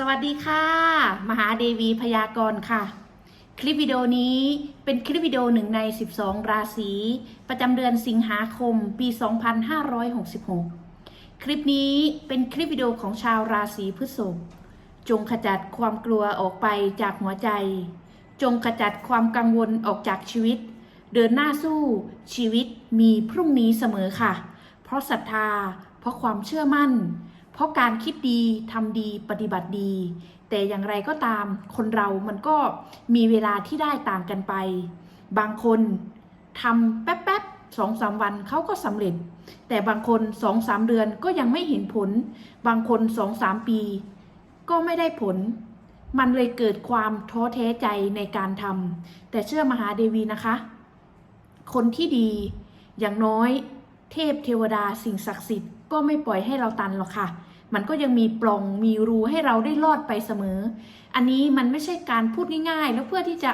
สวัสดีค่ะ มหาเดวีพยากรณ์ค่ะ คลิปวิดีโอนี้เป็นคลิปวิดีโอหนึ่งใน 12 ราศีประจำเดือนสิงหาคมปี 2566 คลิปนี้เป็นคลิปวิดีโอของชาวราศีพฤษภจงขจัดความกลัวออกไปจากหัวใจ จงขจัดความกังวลออกจากชีวิต เดินหน้าสู้ชีวิตมีพรุ่งนี้เสมอค่ะ เพราะศรัทธา เพราะความเชื่อมั่น เพราะการคิดดีทำดีปฏิบัติดี แต่อย่างไรก็ตามคนเรามันก็มีเวลาที่ได้ต่างกันไป บางคนทำแป๊บๆสองสามวันเขาก็สำเร็จ แต่บางคนสองสามเดือนก็ยังไม่เห็นผล บางคนสองสามปี ก็ไม่ได้ผล มันเลยเกิดความท้อแท้ใจในการทำแต่เชื่อมหาเดวีนะคะ คนที่ดีอย่างน้อย เทพเทวดาสิ่งศักดิ์สิทธิ์ ก็ไม่ปล่อยให้เราตันหรอกค่ะ มันก็ยังมีปล่องมีรูให้เราได้รอดไปเสมอ อันนี้มันไม่ใช่การพูดง่ายๆ แล้วเพื่อที่จะ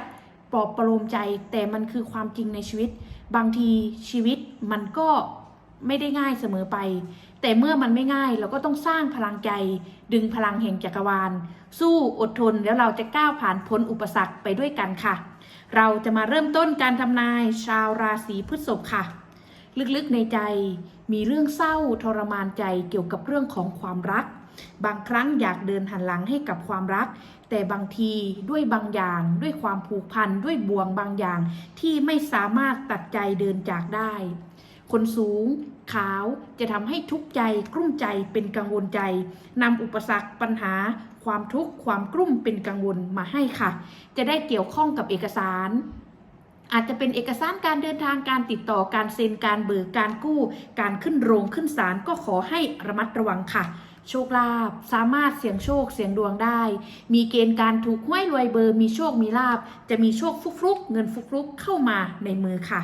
ปลอบประโลมใจ แต่มันคือความจริงในชีวิต บางทีชีวิตมันก็ไม่ได้ง่ายเสมอไป แต่เมื่อมันไม่ง่ายเราก็ต้องสร้างพลังใจ ดึงพลังแห่งจักรวาล สู้อดทนแล้วเราจะก้าวผ่านพ้นอุปสรรคไปด้วยกันค่ะ เราจะมาเริ่มต้นการทำนายชาวราศีพฤษภค่ะ ลึกๆในใจ มีเรื่องเศร้าทรมานใจเกี่ยวกับเรื่องของความรัก บางครั้งอยากเดินหันหลังให้กับความรัก แต่บางทีด้วยบางอย่าง ด้วยความผูกพันด้วยบ่วงบางอย่าง ที่ไม่สามารถตัดใจเดินจากได้ คนสูงขาวจะทำให้ทุกข์ใจกลุ้มใจเป็นกังวลใจนำอุปสรรคปัญหา ความทุกข์ความกลุ้มเป็นกังวลมาให้ค่ะ จะได้เกี่ยวข้องกับเอกสาร อาจจะเป็นเอกสารการเดินทางการติดต่อการเซ็นการเบิกการกู้ การขึ้นโรงขึ้นศาลก็ขอให้ระมัดระวังค่ะ โชคลาภสามารถเสี่ยงโชคเสี่ยงดวงได้ มีเกณฑ์การถูกห้วยรวยเบอร์ มีโชคมีลาบ จะมีโชคฟุกฟุกๆเงินฟุกฟุกๆ เข้ามาในมือค่ะ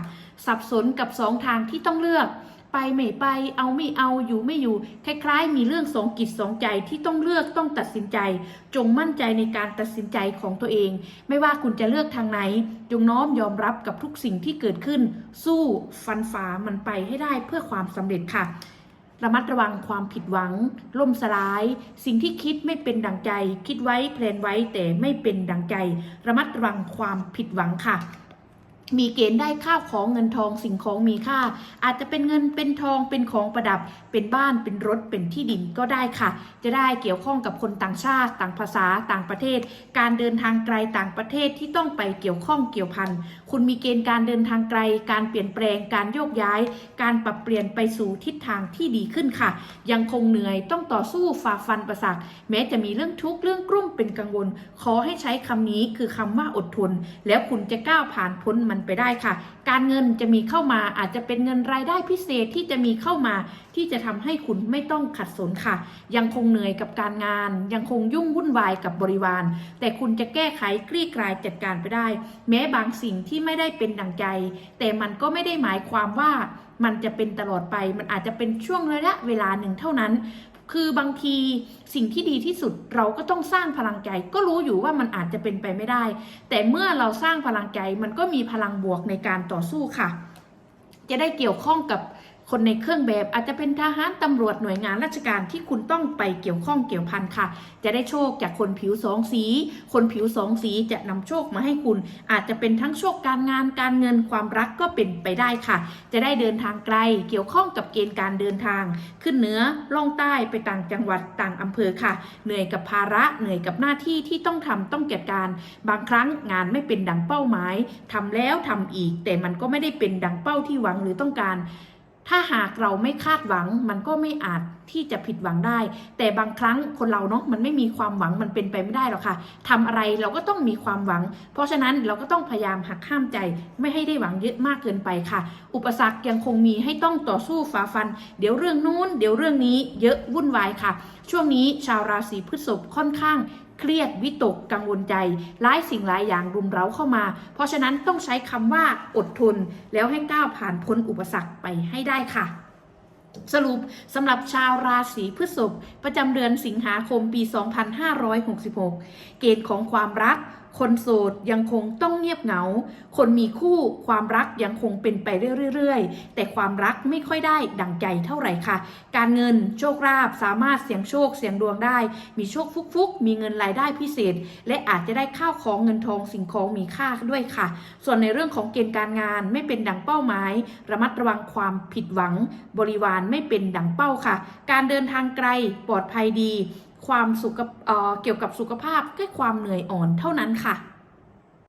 สับสนกับสองทางที่ต้องเลือก ไปไม่ไปเอาไม่เอาอยู่ไม่อยู่ คล้ายๆ มีเรื่องสองกิจสองใจที่ต้องเลือกต้องตัดสินใจ จงมั่นใจในการตัดสินใจของตัวเอง ไม่ว่าคุณจะเลือกทางไหน จงน้อมยอมรับกับทุกสิ่งที่เกิดขึ้น สู้ฟันฝ่ามันไปให้ได้เพื่อความสำเร็จค่ะระมัดระวังความผิดหวัง ล่มสลาย สิ่งที่คิดไม่เป็นดังใจ คิดไว้แพลนไว้แต่ไม่เป็นดังใจ ระมัดระวังความผิดหวังค่ะ มีเกณฑ์ได้ข้าวของเงินทองสิ่งของมีค่า อาจจะเป็นเงินเป็นทองเป็นของประดับ เป็นบ้านเป็นรถเป็นที่ดินก็ได้ค่ะ จะได้เกี่ยวข้องกับคนต่างชาติ ต่างภาษาต่างประเทศ การเดินทางไกลต่างประเทศที่ต้องไปเกี่ยวข้องเกี่ยวพันคุณมีเกณฑ์การเดินทางไกล การเปลี่ยนแปลงการโยกย้าย การปรับเปลี่ยนไปสู่ทิศทางที่ดีขึ้นค่ะ ยังคงเหนื่อยต้องต่อสู้ฝ่าฟันประสาทแม้จะมีเรื่องทุกข์เรื่องกลุ้มเป็นกังวล ขอให้ใช้คำนี้คือคำว่าอดทน แล้วคุณจะก้าวผ่านพ้นมันไปได้ค่ะ การเงินจะมีเข้ามาอาจจะเป็นเงินรายได้พิเศษที่จะมีเข้ามา ที่จะทำให้คุณไม่ต้องขัดสนค่ะ ยังคงเหนื่อยกับการงาน ยังคงยุ่งวุ่นวายกับบริวาร แต่คุณจะแก้ไขคลี่คลายจัดการไปได้ แม้บางสิ่งที่ไม่ได้เป็นดังใจ แต่มันก็ไม่ได้หมายความว่ามันจะเป็นตลอดไป มันอาจจะเป็นช่วงระยะเวลาหนึ่งเท่านั้น คือบางทีสิ่งที่ดีที่สุดเราก็ต้องสร้างพลังใจ ก็รู้อยู่ว่ามันอาจจะเป็นไปไม่ได้ แต่เมื่อเราสร้างพลังใจมันก็มีพลังบวกในการต่อสู้ค่ะ จะได้เกี่ยวข้องกับ คนในเครื่องแบบอาจจะเป็นทหารตำรวจหน่วยงานราชการที่คุณต้องไปเกี่ยวข้องเกี่ยวพันค่ะ จะได้โชคจากคนผิวสองสี คนผิวสองสีจะนำโชคมาให้คุณ อาจจะเป็นทั้งโชคการงานการเงินความรักก็เป็นไปได้ค่ะ จะได้เดินทางไกล เกี่ยวข้องกับเกณฑ์การเดินทาง ขึ้นเหนือล่องใต้ไปต่างจังหวัดต่างอำเภอค่ะ เหนื่อยกับภาระเหนื่อยกับหน้าที่ที่ต้องทำต้องจัดการ บางครั้งงานไม่เป็นดังเป้าหมายทำแล้วทำอีก แต่มันก็ไม่ได้เป็นดังเป้าที่หวังหรือต้องการ ถ้าหากเราไม่คาดหวังมันก็ไม่อาจที่จะผิดหวังได้ แต่บางครั้งคนเราเนาะมันไม่มีความหวังมันเป็นไปไม่ได้หรอกค่ะทำอะไรเราก็ต้องมีความหวัง เพราะฉะนั้นเราก็ต้องพยายามหักห้ามใจ ไม่ให้ได้หวังเยอะมากเกินไปค่ะ อุปสรรคยังคงมีให้ต้องต่อสู้ฝ่าฟัน เดี๋ยวเรื่องนู้น เดี๋ยวเรื่องนี้เยอะวุ่นวายค่ะ ช่วงนี้ชาวราศีพฤษภค่อนข้าง เครียดวิตกกังวลใจหลายสิ่งหลายอย่างรุมเร้าเข้ามา เพราะฉะนั้นต้องใช้คำว่าอดทน แล้วให้ก้าวผ่านพ้นอุปสรรคไปให้ได้ค่ะสรุปสำหรับชาวราศีพฤษภประจำเดือนสิงหาคมปี 2566 เกณฑ์ของความรัก คนโสดยังคงต้องเงียบเหงา คนมีคู่ความรักยังคงเป็นไปเรื่อยๆ แต่ความรักไม่ค่อยได้ดังใจเท่าไหร่ค่ะ การเงินโชคลาภสามารถเสี่ยงโชคเสี่ยงดวงได้ มีโชคฟุกๆ มีเงินรายได้พิเศษ และอาจจะได้ข้าวของเงินทองสิ่งของมีค่าด้วยค่ะ ส่วนในเรื่องของเกณฑ์การงานไม่เป็นดังเป้าหมาย ระมัดระวังความผิดหวัง บริวารไม่เป็นดังเป้าค่ะ การเดินทางไกลปลอดภัยดี ความสุขเเกี่ยวกับสุขภาพแค่ความเหนื่อยอ่อนเท่านั้นค่ะ